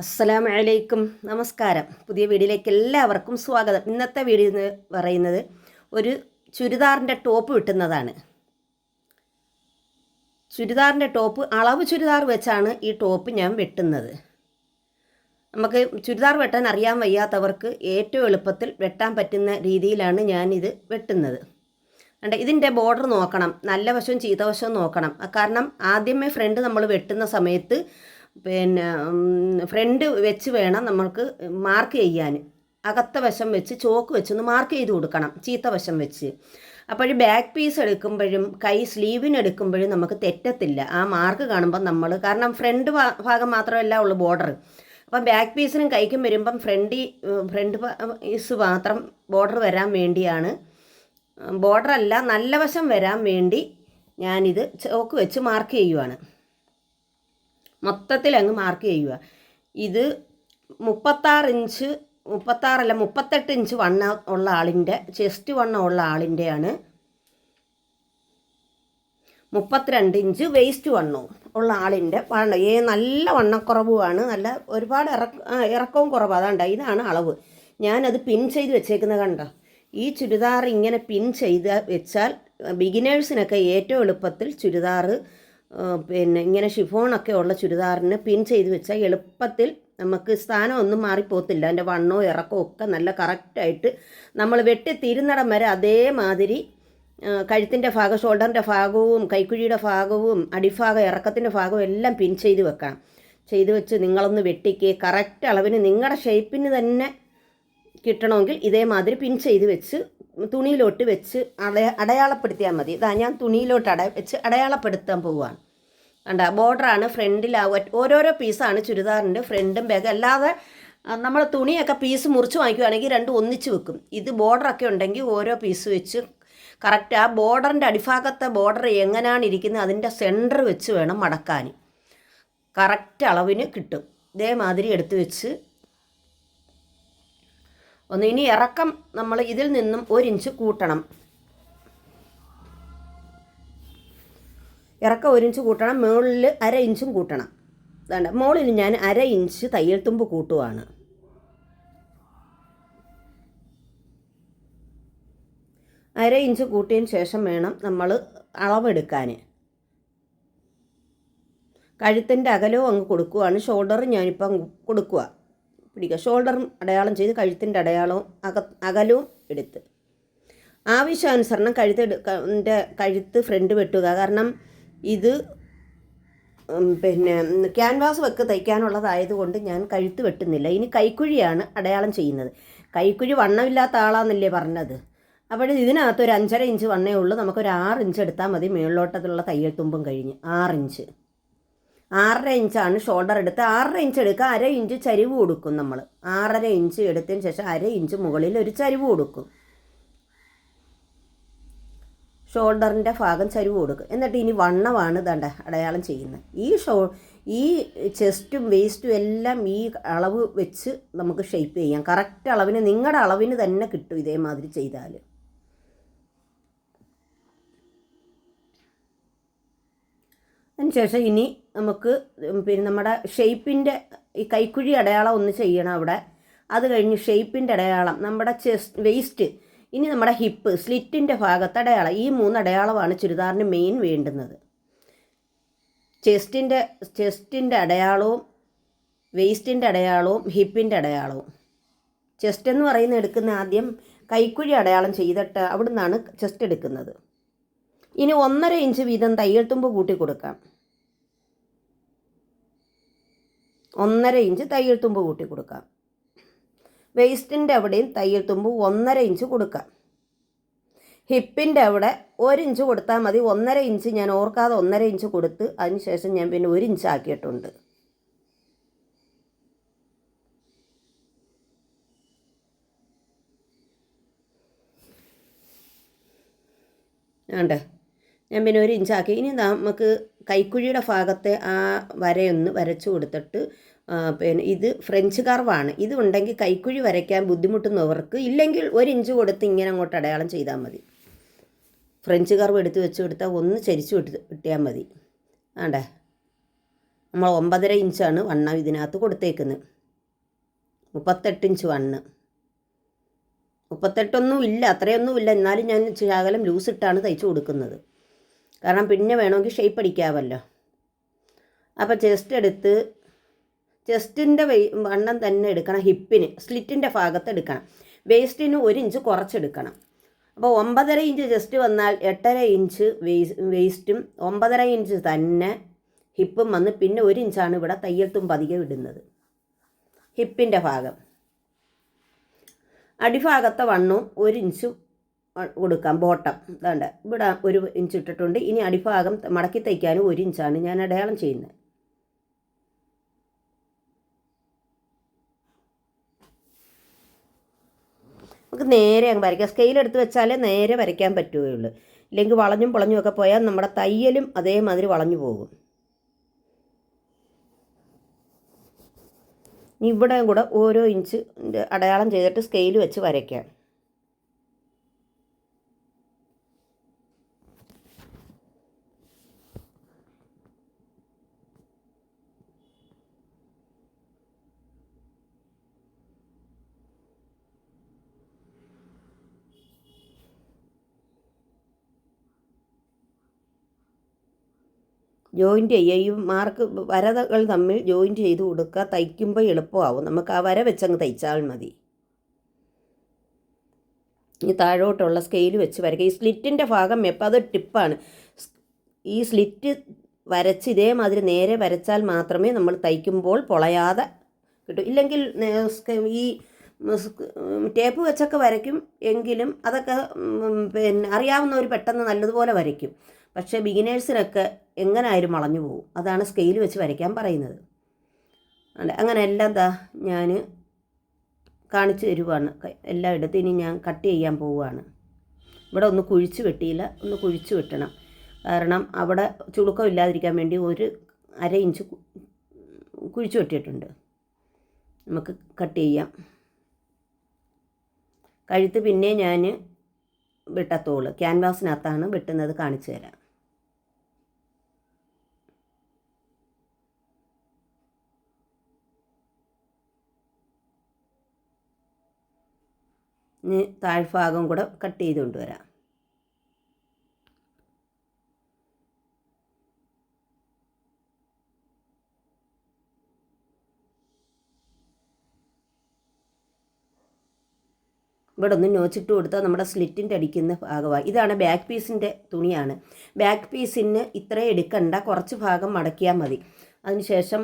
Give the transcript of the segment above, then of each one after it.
അസ്സലാമു വലൈക്കും നമസ്കാരം. പുതിയ വീഡിയോയിലേക്ക് എല്ലാവർക്കും സ്വാഗതം. ഇന്നത്തെ വീഡിയോ എന്ന് പറയുന്നത് ഒരു ചുരിദാറിന്റെ ടോപ്പ് കിട്ടുന്നതാണ് ചുരിദാറിന്റെ ടോപ്പ് അളവ് ചുരിദാർ വെച്ചാണ് ഈ ടോപ്പ് ഞാൻ വെട്ടുന്നത്. നമുക്ക് ചുരിദാർ വെട്ടാൻ അറിയാൻ വയ്യാത്തവർക്ക് ഏറ്റവും എളുപ്പത്തിൽ വെട്ടാൻ പറ്റുന്ന രീതിയിലാണ് ഞാനിത് വെട്ടുന്നത്. കണ്ട ഇതിന്റെ ബോർഡർ നോക്കണം. നല്ല വശവും ചീത്ത വശവും നോക്കണം. കാരണം ആദ്യമേ ഫ്രണ്ട് നമ്മൾ വെട്ടുന്ന സമയത്ത് പിന്നെ ഫ്രണ്ട് വെച്ച് വേണം നമ്മൾക്ക് മാർക്ക് ചെയ്യാൻ. അകത്ത വശം വെച്ച് ചോക്ക് വെച്ചൊന്ന് മാർക്ക് ചെയ്ത് കൊടുക്കണം ചീത്ത വശം വെച്ച്. അപ്പോൾ ബാക്ക് പീസ് എടുക്കുമ്പോഴും കൈ സ്ലീവിന് എടുക്കുമ്പോഴും നമുക്ക് തെറ്റത്തില്ല. ആ മാർക്ക് കാണുമ്പോൾ നമ്മൾ കാരണം ഫ്രണ്ട് ഭാഗം മാത്രമല്ല ഉള്ളൂ ബോർഡർ അപ്പം ബാക്ക് പീസിനും കൈക്കും വരുമ്പം ഫ്രണ്ട് ഫ്രണ്ട് പീസ് മാത്രം ബോർഡർ വരാൻ വേണ്ടിയാണ്. ബോർഡർ അല്ല നല്ല വശം വരാൻ വേണ്ടി ഞാനിത് ചോക്ക് വെച്ച് മാർക്ക് ചെയ്യുവാണ്. മൊത്തത്തിൽ അങ്ങ് മാർക്ക് ചെയ്യുക. ഇത് മുപ്പത്താറ് ഇഞ്ച് മുപ്പത്താറല്ല മുപ്പത്തെട്ട് ഇഞ്ച് വണ്ണ ഉള്ള ആളിന്റെ ചെസ്റ്റ് വണ്ണ ഉള്ള ആളിന്റെയാണ് മുപ്പത്തിരണ്ട് ഇഞ്ച് വേസ്റ്റ് വണ്ണവും ഉള്ള ആളിന്റെ വണ്ണം. ഏ നല്ല വണ്ണക്കുറവുമാണ്. നല്ല ഒരുപാട് ഇറക്ക ഇറക്കവും കുറവ്. അതാണ്ട ഇതാണ് അളവ്. ഞാനത് പിൻ ചെയ്ത് വെച്ചേക്കുന്നത് കണ്ടോ? ഈ ചുരിദാർ ഇങ്ങനെ പിൻ ചെയ്ത് വെച്ചാൽ ബിഗിനേഴ്സിനൊക്കെ ഏറ്റവും എളുപ്പത്തിൽ ചുരിദാർ പിന്നെ ഇങ്ങനെ ഷിഫോണൊക്കെ ഉള്ള ചുരിദാറിന് പിൻ ചെയ്ത് വെച്ചാൽ എളുപ്പത്തിൽ നമുക്ക് സ്ഥാനം ഒന്നും മാറിപ്പോത്തില്ല അതിന്റെ വണ്ണോ ഇറക്കോ ഒക്കെ നല്ല കറക്റ്റായിട്ട് നമ്മൾ വെട്ടി തിരുന്നടം വരെ അതേമാതിരി കഴുത്തിന്റെ ഭാഗം ഷോൾഡറിന്റെ ഭാഗവും കൈക്കുഴിയുടെ ഭാഗവും അടിഭാഗം ഇറക്കത്തിന്റെ ഭാഗവും എല്ലാം പിൻ ചെയ്ത് വെക്കണം. ചെയ്ത് വെച്ച് നിങ്ങളൊന്ന് വെട്ടിക്ക്. കറക്റ്റ് അളവിന് നിങ്ങളുടെ ഷേപ്പിന് തന്നെ കിട്ടണമെങ്കിൽ ഇതേമാതിരി പിൻ ചെയ്ത് വെച്ച് തുണിയിലോട്ട് വെച്ച് അടയ അടയാളപ്പെടുത്തിയാൽ മതി. ഇതാ ഞാൻ തുണിയിലോട്ട് അട വെച്ച് അടയാളപ്പെടുത്താൻ പോവുകയാണ് കണ്ട ബോർഡറാണ് ഫ്രണ്ടിൽ ഓരോരോ പീസാണ് ചുരിദാറിന്റെ ഫ്രണ്ടും ബാഗ്. അല്ലാതെ നമ്മൾ തുണിയൊക്കെ പീസ് മുറിച്ച് വാങ്ങിക്കുകയാണെങ്കിൽ രണ്ടും ഒന്നിച്ച് വെക്കും. ഇത് ബോർഡറൊക്കെ ഉണ്ടെങ്കിൽ ഓരോ പീസ് വെച്ച് കറക്റ്റ് ആ ബോർഡറിന്റെ അടിഭാഗത്തെ ബോർഡർ എങ്ങനെയാണ് ഇരിക്കുന്നത് അതിന്റെ സെന്റർ വെച്ച് വേണം മടക്കാൻ. കറക്റ്റ് അളവിന് കിട്ടും. ഇതേമാതിരി എടുത്ത് വെച്ച് ഒന്ന് ഇനി ഇറക്കം നമ്മൾ ഇതിൽ നിന്നും ഒരു ഇഞ്ച് കൂട്ടണം. ഇറക്കം ഒരു ഇഞ്ച് കൂട്ടണം മുകളിൽ അര ഇഞ്ചും കൂട്ടണം. അതാണ് മുകളിൽ ഞാൻ അര ഇഞ്ച് തയ്യൽ തുമ്പ് കൂട്ടുവാണ്. അര ഇഞ്ച് കൂട്ടിയതിന് ശേഷം വേണം നമ്മൾ അളവെടുക്കാൻ. കഴുത്തിന്റെ അകലവും അങ്ങ് കൊടുക്കുവാണ്. ഷോൾഡർ ഞാനിപ്പം കൊടുക്കുക പിടിക്കുക. ഷോൾഡറും അടയാളം ചെയ്ത് കഴുത്തിന്റെ അടയാളവും അക അകലവും എടുത്ത്. ആവശ്യാനുസരണം കഴുത്ത് എടുക്ക കഴുത്ത് ഫ്രണ്ട് വെട്ടുക. കാരണം ഇത് പിന്നെ ക്യാൻവാസ് വെക്ക് തയ്ക്കാനുള്ളതായതുകൊണ്ട് ഞാൻ കഴുത്ത് വെട്ടുന്നില്ല. ഇനി കൈക്കുഴിയാണ് അടയാളം ചെയ്യുന്നത്. കൈക്കുഴി വണ്ണമില്ലാത്ത ആളാന്നല്ലേ പറഞ്ഞത്. അപ്പോൾ ഇതിനകത്ത് ഒരു അഞ്ചര ഇഞ്ച് വണ്ണേ ഉള്ളൂ. നമുക്കൊരു ആറ് ഇഞ്ച് എടുത്താൽ മതി. മേളിലോട്ടത്തുള്ള തയ്യൽ തുമ്പും കഴിഞ്ഞ് ഇഞ്ച്. ആറര ഇഞ്ചാണ് ഷോൾഡർ എടുത്ത്. ആറര ഇഞ്ച് എടുക്കുക അര ഇഞ്ച് ചരിവ് കൊടുക്കും നമ്മൾ ആറര ഇഞ്ച് എടുത്തതിന് ശേഷം അര ഇഞ്ച് മുകളിൽ ഒരു ചരിവ് കൊടുക്കും. ഷോൾഡറിന്റെ ഭാഗം ചരിവ് കൊടുക്കും. എന്നിട്ട് ഇനി വണ്ണമാണ് ഇതണ്ട അടയാളം ചെയ്യുന്നത്. ഈ ഷോ ഈ ചെസ്റ്റും വേസ്റ്റും എല്ലാം ഈ അളവ് വെച്ച് നമുക്ക് ഷേപ്പ് ചെയ്യാം. കറക്റ്റ് അളവിന് നിങ്ങളുടെ അളവിന് തന്നെ കിട്ടും ഇതേമാതിരി ചെയ്താൽ അതിനുശേഷം ഇനി നമുക്ക് പിന്നെ നമ്മുടെ ഷേപ്പിന്റെ ഈ കൈക്കുഴി അടയാളം ഒന്ന് ചെയ്യണം അവിടെ. അത് കഴിഞ്ഞ് ഷേപ്പിന്റെ അടയാളം നമ്മുടെ ചെസ്റ്റ് വേസ്റ്റ് ഇനി നമ്മുടെ ഹിപ്പ് സ്ലിറ്റിന്റെ ഭാഗത്ത് അടയാളം. ഈ മൂന്ന് അടയാളമാണ് ചുരിദാറിന് മെയിൻ വേണ്ടുന്നത്. ചെസ്റ്റിന്റെ ചെസ്റ്റിന്റെ അടയാളവും വേസ്റ്റിന്റെ അടയാളവും ഹിപ്പിന്റെ അടയാളവും. ചെസ്റ്റ് എന്ന് പറയുന്ന എടുക്കുന്ന ആദ്യം കൈക്കുഴി അടയാളം ചെയ്തിട്ട് അവിടുന്നാണ് ചെസ്റ്റ് എടുക്കുന്നത്. ഇനി ഒന്നര ഇഞ്ച് വീതം തയ്യൽ തുമ്പ് കൂട്ടി കൊടുക്കാം. ഒന്നര ഇഞ്ച് തയ്യൽ തുമ്പ് കൂട്ടി കൊടുക്കാം. വേസ്റ്റിന്റെ അവിടെയും തയ്യൽ തുമ്പ് ഒന്നര ഇഞ്ച് കൊടുക്കാം. ഹിപ്പിന്റെ അവിടെ ഒരു ഇഞ്ച് കൊടുത്താൽ മതി. ഒന്നര ഇഞ്ച് ഞാൻ ഓർക്കാതെ ഒന്നര ഇഞ്ച് കൊടുത്ത് അതിന് ശേഷം ഞാൻ പിന്നെ ഒരു ഇഞ്ച് ആക്കിയിട്ടുണ്ട്. ആണ്ടേ? ഞാൻ പിന്നെ ഒരു ഇഞ്ചാക്കി. ഇനി നമുക്ക് കൈക്കുഴിയുടെ ഭാഗത്തെ ആ വരയൊന്ന് വരച്ചു കൊടുത്തിട്ട് പിന്നെ ഇത് ഫ്രഞ്ച് കർവാണ് ഇത് ഉണ്ടെങ്കിൽ കൈക്കുഴി വരയ്ക്കാൻ ബുദ്ധിമുട്ടുന്നവർക്ക് ഇല്ലെങ്കിൽ ഒരു ഇഞ്ച് കൊടുത്ത് ഇങ്ങനെ അങ്ങോട്ട് അടയാളം ചെയ്താൽ മതി. ഫ്രഞ്ച് കർവ് എടുത്ത് വെച്ച് കൊടുത്താൽ ഒന്ന് ചരിച്ചു വിട്ട് കിട്ടിയാൽ മതി. ആണ്ടേ? നമ്മൾ ഒമ്പതര ഇഞ്ചാണ് വണ്ണം ഇതിനകത്ത് കൊടുത്തേക്കുന്നത്. മുപ്പത്തെട്ട് ഇഞ്ച് വണ്ണ്. മുപ്പത്തെട്ടൊന്നും ഇല്ല അത്രയൊന്നും ഇല്ല. എന്നാലും ഞാൻ ശകലം ലൂസ് ഇട്ടാണ് തയ്ച്ചു കൊടുക്കുന്നത്. കാരണം പിന്നെ വേണമെങ്കിൽ ഷേപ്പ് അടിക്കാമല്ലോ. അപ്പോൾ ചെസ്റ്റ് എടുത്ത് ചെസ്റ്റിന്റെ വെ വണ്ണം തന്നെ എടുക്കണം ഹിപ്പിന് സ്ലിറ്റിന്റെ ഭാഗത്ത് എടുക്കണം. വേസ്റ്റിന് ഒരു ഇഞ്ച് കുറച്ചെടുക്കണം. അപ്പോൾ ഒമ്പതര ഇഞ്ച് ചെസ്റ്റ് വന്നാൽ എട്ടര ഇഞ്ച് വേസ് വേസ്റ്റും ഒമ്പതര ഇഞ്ച് തന്നെ ഹിപ്പും വന്ന് പിന്നെ ഒരു ഇഞ്ചാണ് ഇവിടെ തയ്യൽ തുമ്പ് അധികം ഇടുന്നത്. ഹിപ്പിന്റെ ഭാഗം. അടിഭാഗത്തെ വണ്ണവും ഒരു ഇഞ്ച് കൊടുക്കാം ബോട്ടം. ഇതാണ്ട്. ഇവിടെ ഒരു ഇഞ്ച് ഇട്ടിട്ടുണ്ട്. ഇനി അടിഭാഗം മടക്കി തയ്ക്കാനും ഒരു ഇഞ്ചാണ് ഞാൻ അടയാളം ചെയ്യുന്നത്. നമുക്ക് നേരെ അങ്ങ് വരയ്ക്കാം. സ്കെയിൽ എടുത്ത് വെച്ചാലേ നേരെ വരയ്ക്കാൻ പറ്റുകയുള്ളൂ. ഇല്ലെങ്കിൽ വളഞ്ഞും പൊളഞ്ഞും ഒക്കെ പോയാൽ നമ്മുടെ തയ്യലും അതേമാതിരി വളഞ്ഞു പോകും. ഇനി ഇവിടെ കൂടെ ഓരോ ഇഞ്ച് അടയാളം ചെയ്തിട്ട് സ്കെയിൽ വെച്ച് വരയ്ക്കാം. ജോയിന്റ് ചെയ്യുക ഈ മാർക്ക് വരതകൾ തമ്മിൽ ജോയിന്റ് ചെയ്ത് കൊടുക്കുക തയ്ക്കുമ്പോൾ എളുപ്പമാവും. നമുക്ക് ആ വര വെച്ചങ്ങ് തയ്ച്ചാൽ മതി. ഈ താഴോട്ടുള്ള സ്കെയിൽ വെച്ച് വരയ്ക്കുക. ഈ സ്ലിറ്റിന്റെ ഭാഗം എപ്പോൾ അത് ടിപ്പാണ്. ഈ സ്ലിറ്റ് വരച്ച് ഇതേമാതിരി നേരെ വരച്ചാൽ മാത്രമേ നമ്മൾ തയ്ക്കുമ്പോൾ പൊളയാതെ കിട്ടും. ഇല്ലെങ്കിൽ ഈ ടേപ്പ് വെച്ചൊക്കെ വരയ്ക്കും എങ്കിലും അതൊക്കെ പിന്നെ അറിയാവുന്നവർ പെട്ടെന്ന് നല്ലതുപോലെ വരയ്ക്കും. പക്ഷേ ബിഗിനേഴ്സിനൊക്കെ എങ്ങനായാലും വളഞ്ഞു പോകും. അതാണ് സ്കെയിൽ വെച്ച് വരയ്ക്കാൻ പറയുന്നത്. അങ്ങനെ എല്ലാം ദാ ഞാൻ കാണിച്ചു തരുവാണ്. എല്ലാം എടുത്ത് ഇനി ഞാൻ കട്ട് ചെയ്യാൻ പോവുകയാണ് ഇവിടെ ഒന്ന് കുഴിച്ച് വെട്ടിയില്ല. ഒന്ന് കുഴിച്ച് വെട്ടണം. കാരണം അവിടെ ചുളുക്കം ഇല്ലാതിരിക്കാൻ വേണ്ടി ഒരു അര ഇഞ്ച് കുഴിച്ച് വെട്ടിയിട്ടുണ്ട്. നമുക്ക് കട്ട് ചെയ്യാം. കഴുത്ത് പിന്നെ ഞാൻ വെട്ടത്തോൾ. ക്യാൻവാസിനകത്താണ് വെട്ടുന്നത് കാണിച്ചു തരാം. ഇനി താഴ്ഭാഗം കൂടെ കട്ട് ചെയ്ത് കൊണ്ടുവരാം. ഇവിടെ ഒന്ന് നോച്ചിട്ട് കൊടുത്താൽ നമ്മുടെ സ്ലിറ്റിന്റെ അടിക്കുന്ന ഭാഗമാണ് ഇതാണ് ബാക്ക് പീസിന്റെ തുണിയാണ്. ബാക്ക് പീസിന് ഇത്രയും എടുക്കണ്ട കുറച്ച് ഭാഗം മടക്കിയാൽ മതി. അതിനുശേഷം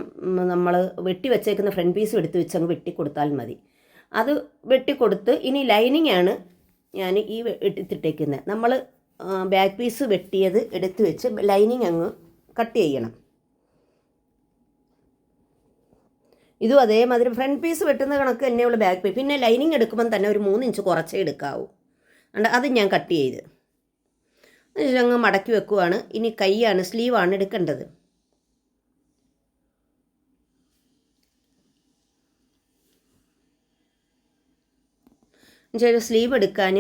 നമ്മൾ വെട്ടി വെച്ചേക്കുന്ന ഫ്രണ്ട് പീസ് എടുത്ത് വെച്ചങ്ങ് വെട്ടി കൊടുത്താൽ മതി. അത് വെട്ടിക്കൊടുത്ത് ഇനി ലൈനിങ് ആണ് ഞാൻ ഈ എടുത്തിട്ടേക്കുന്നത് നമ്മൾ ബാക്ക് പീസ് വെട്ടിയത് എടുത്തു വെച്ച് ലൈനിങ് അങ്ങ് കട്ട് ചെയ്യണം. ഇതും അതേമാതിരി ഫ്രണ്ട് പീസ് വെട്ടുന്ന കണക്ക് തന്നെയുള്ള ബാക്ക് പീസ് പിന്നെ ലൈനിങ് എടുക്കുമ്പം തന്നെ ഒരു മൂന്ന് ഇഞ്ച് കുറച്ചേ എടുക്കാവൂ. അതുകൊണ്ട് അത് ഞാൻ കട്ട് ചെയ്ത്. അങ്ങ് മടക്കി വെക്കുവാണ്. ഇനി കൈയാണ് സ്ലീവാണ് എടുക്കേണ്ടത്. എന്നുവെച്ചാൽ സ്ലീവ് എടുക്കാൻ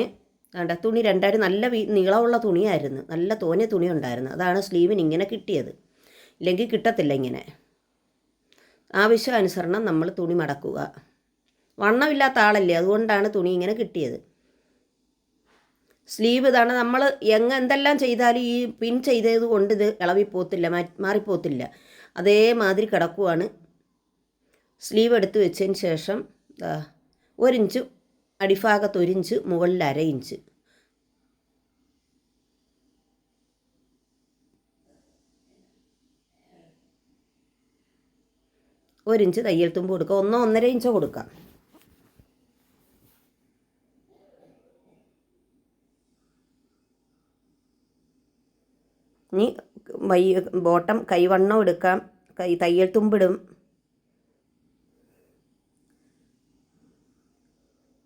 വേണ്ട തുണി രണ്ടായിരം നല്ല നീളമുള്ള തുണിയായിരുന്നു. നല്ല തോന്നിയ തുണി ഉണ്ടായിരുന്നു. അതാണ് സ്ലീവിന് ഇങ്ങനെ കിട്ടിയത്. ഇല്ലെങ്കിൽ കിട്ടത്തില്ല ഇങ്ങനെ. ആവശ്യാനുസരണം നമ്മൾ തുണി മടക്കുക. വണ്ണമില്ലാത്ത ആളല്ലേ? അതുകൊണ്ടാണ് തുണി ഇങ്ങനെ കിട്ടിയത്. സ്ലീവ് ഇതാണ്. നമ്മൾ എങ്ങ എന്തെല്ലാം ചെയ്താലും ഈ പിൻ ചെയ്തത് കൊണ്ട് ഇത് ഇളവിപ്പോത്തില്ല മാറിപ്പോത്തില്ല. അതേമാതിരി കിടക്കുവാണ്. സ്ലീവ് എടുത്ത് വെച്ചതിന് ശേഷം ഒരിഞ്ച് അടിഭാഗത്ത് ഒരു ഇഞ്ച് മുകളിൽ അര ഇഞ്ച്. ഒരിഞ്ച് തയ്യൽ തുമ്പ് കൊടുക്കുക ഒന്നോ ഒന്നര ഇഞ്ചോ കൊടുക്കാം. ഇനി വൈ ബോട്ടം കൈവണ്ണം എടുക്കാം. കൈ തയ്യൽ തുമ്പിടും.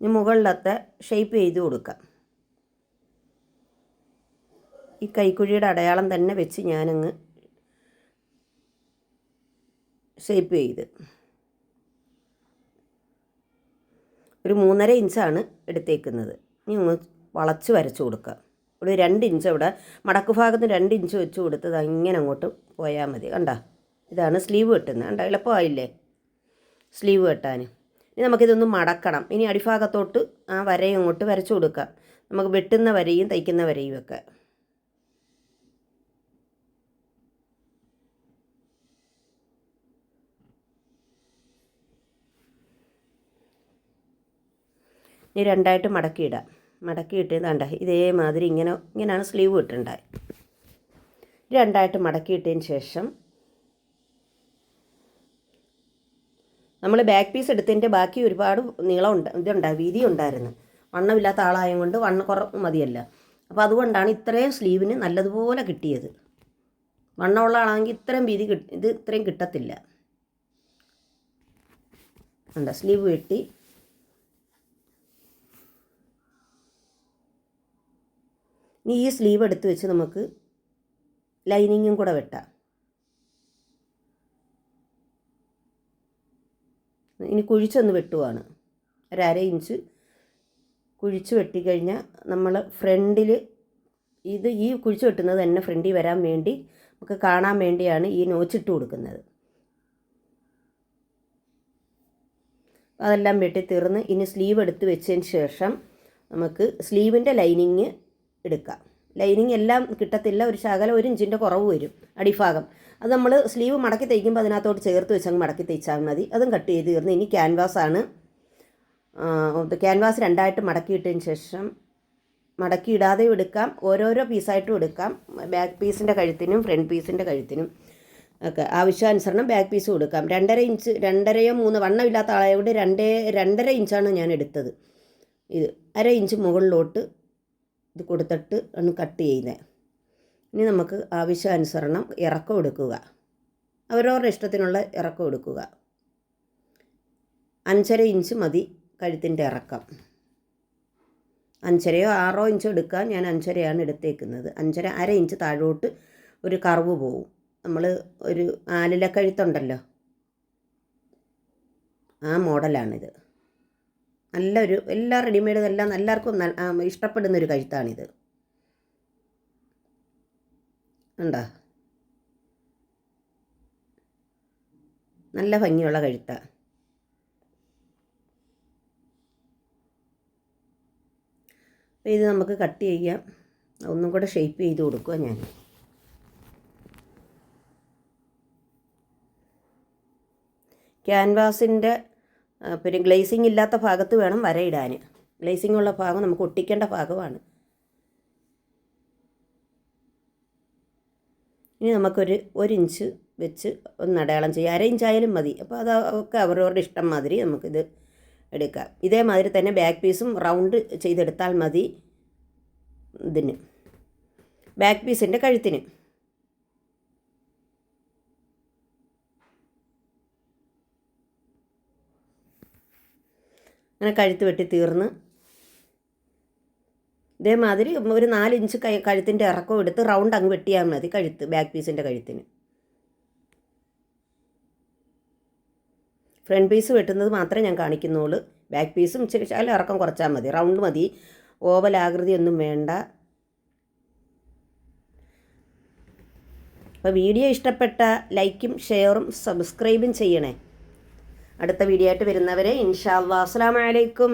ഇനി മുകളിലത്തെ ഷേപ്പ് ചെയ്ത് കൊടുക്കാം. ഈ കൈക്കുഴിയുടെ അടയാളം തന്നെ വെച്ച് ഞാനങ്ങ് ഷേപ്പ് ചെയ്ത്. ഒരു മൂന്നര ഇഞ്ചാണ് എടുത്തേക്കുന്നത്. ഇനി ഒന്ന് വളച്ച് വരച്ച് കൊടുക്കുക ഒരു രണ്ട് ഇഞ്ച് അവിടെ മടക്ക് ഭാഗത്ത് രണ്ട് ഇഞ്ച് വെച്ച് കൊടുത്തത് അങ്ങനെ അങ്ങോട്ട് പോയാൽ മതി. കണ്ട? ഇതാണ് സ്ലീവ് കെട്ടുന്നത് കണ്ടോ? എളുപ്പമായില്ലേ? സ്ലീവ് വെട്ടാൻ ഇനി നമുക്കിതൊന്ന് മടക്കണം. ഇനി അടിഭാഗത്തോട്ട് ആ വരയും അങ്ങോട്ട് വരച്ചു കൊടുക്കാം നമുക്ക് വെട്ടുന്ന വരയും തയ്ക്കുന്ന വരയും ഒക്കെ. ഇനി രണ്ടായിട്ട് മടക്കിയിടാം മടക്കിയിട്ട് ഇതാണ്ട ഇതേമാതിരി ഇങ്ങനെ ഇങ്ങനെയാണ് സ്ലീവ് ഇട്ടുണ്ടായി രണ്ടായിട്ട് മടക്കിയിട്ടതിന് ശേഷം നമ്മൾ ബാക്ക് പീസ് എടുത്തതിന്റെ ബാക്കി ഒരുപാട് നീളം ഉണ്ട് ഇതുണ്ടാ വീതി ഉണ്ടായിരുന്നു. വണ്ണമില്ലാത്ത ആളായത് കൊണ്ട് വണ്ണ കുറ മതിയല്ല. അപ്പോൾ അതുകൊണ്ടാണ് ഇത്രയും സ്ലീവിന് നല്ലതുപോലെ കിട്ടിയത്. വണ്ണമുള്ള ആളാണെങ്കിൽ ഇത്രയും വീതി കിട്ടി ഇത് ഇത്രയും കിട്ടത്തില്ല. ഉണ്ട് സ്ലീവ് വെട്ടി. ഇനി ഈ സ്ലീവ് എടുത്ത് വെച്ച് നമുക്ക് ലൈനിങ്ങും കൂടെ വെട്ടാം. ഇനി കുഴിച്ചൊന്ന് വെട്ടുവാണ്. ഒരര ഇഞ്ച് കുഴിച്ച് വെട്ടിക്കഴിഞ്ഞാൽ നമ്മൾ ഫ്രണ്ടിൽ ഇത് ഈ കുഴിച്ച് വെട്ടുന്നത് തന്നെ ഫ്രണ്ടിൽ വരാൻ വേണ്ടി നമുക്ക് കാണാൻ വേണ്ടിയാണ് ഈ നോച്ചിട്ട് കൊടുക്കുന്നത്. അതെല്ലാം വെട്ടി തീർന്ന് ഇനി സ്ലീവ് എടുത്ത് വെച്ചതിന് ശേഷം നമുക്ക് സ്ലീവിന്റെ ലൈനിങ് എടുക്കാം. ലൈനിങ് എല്ലാം കിട്ടത്തില്ല ഒരു ശകലം ഒരു ഇഞ്ചിന്റെ കുറവ് വരും അടിഭാഗം. അത് നമ്മൾ സ്ലീവ് മടക്കി തയ്ക്കുമ്പോൾ അതിനകത്തോട്ട് ചേർത്ത് വെച്ചങ്ങ് മടക്കി തയ്ച്ചാൽ മതി. അതും കട്ട് ചെയ്ത് തീർന്ന്. ഇനി ക്യാൻവാസാണ് ക്യാൻവാസ് രണ്ടായിട്ട് മടക്കിയിട്ടതിന് ശേഷം മടക്കി എടുക്കാം. ഓരോരോ പീസായിട്ടും എടുക്കാം. ബാക്ക് പീസിന്റെ കഴുത്തിനും ഫ്രണ്ട് പീസിന്റെ കഴുത്തിനും ഒക്കെ ആവശ്യാനുസരണം ബാക്ക് പീസ് കൊടുക്കാം രണ്ടര ഇഞ്ച് രണ്ടരയോ മൂന്ന് വണ്ണമില്ലാത്ത ആളായതുകൊണ്ട് രണ്ടേ രണ്ടര ഇഞ്ചാണ് ഞാൻ എടുത്തത്. ഇത് അര ഇഞ്ച് മുകളിലോട്ട് ഇത് കൊടുത്തിട്ട് ആണ് കട്ട് ചെയ്യുന്നത് ഇനി നമുക്ക് ആവശ്യാനുസരണം ഇറക്കം എടുക്കുക. അവരവരുടെ ഇഷ്ടത്തിനുള്ള ഇറക്കം എടുക്കുക. അഞ്ചര ഇഞ്ച് മതി കഴുത്തിന്റെ ഇറക്കം. അഞ്ചരയോ ആറോ ഇഞ്ചോ എടുക്കാൻ ഞാൻ അഞ്ചരയാണ് എടുത്തേക്കുന്നത്. അഞ്ചര അര ഇഞ്ച് താഴോട്ട് ഒരു കർവ് പോവും. നമ്മൾ ഒരു ആലില കഴുത്തുണ്ടല്ലോ ആ മോഡലാണിത്. നല്ലൊരു എല്ലാ റെഡിമെയ്ഡും എല്ലാം എല്ലാവർക്കും നല്ല ആ, ഇഷ്ടപ്പെടുന്ന ഒരു കഴുത്താണിത്. ഉണ്ടോ നല്ല ഭംഗിയുള്ള കഴുത്താണ് അപ്പോൾ ഇത് നമുക്ക് കട്ട് ചെയ്യാം. ഒന്നും കൂടെ ഷേപ്പ് ചെയ്ത് കൊടുക്കുക ഞാൻ. ക്യാൻവാസിന്റെ പിന്നെ ഗ്ലേസിങ് ഇല്ലാത്ത ഭാഗത്ത് വേണം വരയിടാൻ. ഗ്ലേസിങ് ഉള്ള ഭാഗം നമുക്ക് ഒട്ടിക്കേണ്ട ഭാഗമാണ്. ഇനി നമുക്കൊരു ഒരു ഇഞ്ച് വെച്ച് ഒന്ന് അടയാളം ചെയ്യാം. അര ഇഞ്ച് മതി. അപ്പോൾ അതൊക്കെ അവരവരുടെ ഇഷ്ടം മാതിരി നമുക്കിത് എടുക്കാം. ഇതേമാതിരി തന്നെ ബാക്ക് പീസും റൗണ്ട് ചെയ്തെടുത്താൽ മതി ഇതിന്. ബാക്ക് പീസിന്റെ കഴുത്തിന്. അങ്ങനെ കഴുത്ത് വെട്ടി തീർന്ന്. ഇതേമാതിരി ഒരു നാലിഞ്ച് കൈ കഴുത്തിന്റെ ഇറക്കം എടുത്ത് റൗണ്ട് അങ്ങ് വെട്ടിയാൽ മതി കഴുത്ത് ബാക്ക് പീസിന്റെ കഴുത്തിന്. ഫ്രണ്ട് പീസ് വെട്ടുന്നത് മാത്രമേ ഞാൻ കാണിക്കുന്നുള്ളൂ. ബാക്ക് പീസും ചില ഇറക്കം കുറച്ചാൽ മതി. റൗണ്ട് മതി. ഓവൽ ആകൃതിയൊന്നും വേണ്ട. അപ്പോൾ വീഡിയോ ഇഷ്ടപ്പെട്ട ലൈക്കും ഷെയറും സബ്സ്ക്രൈബും ചെയ്യണേ. അടുത്ത വീഡിയോ ആയിട്ട് വരുന്നവരെ ഇൻഷാ അല്ലാ അസ്സലാമു അലൈക്കും.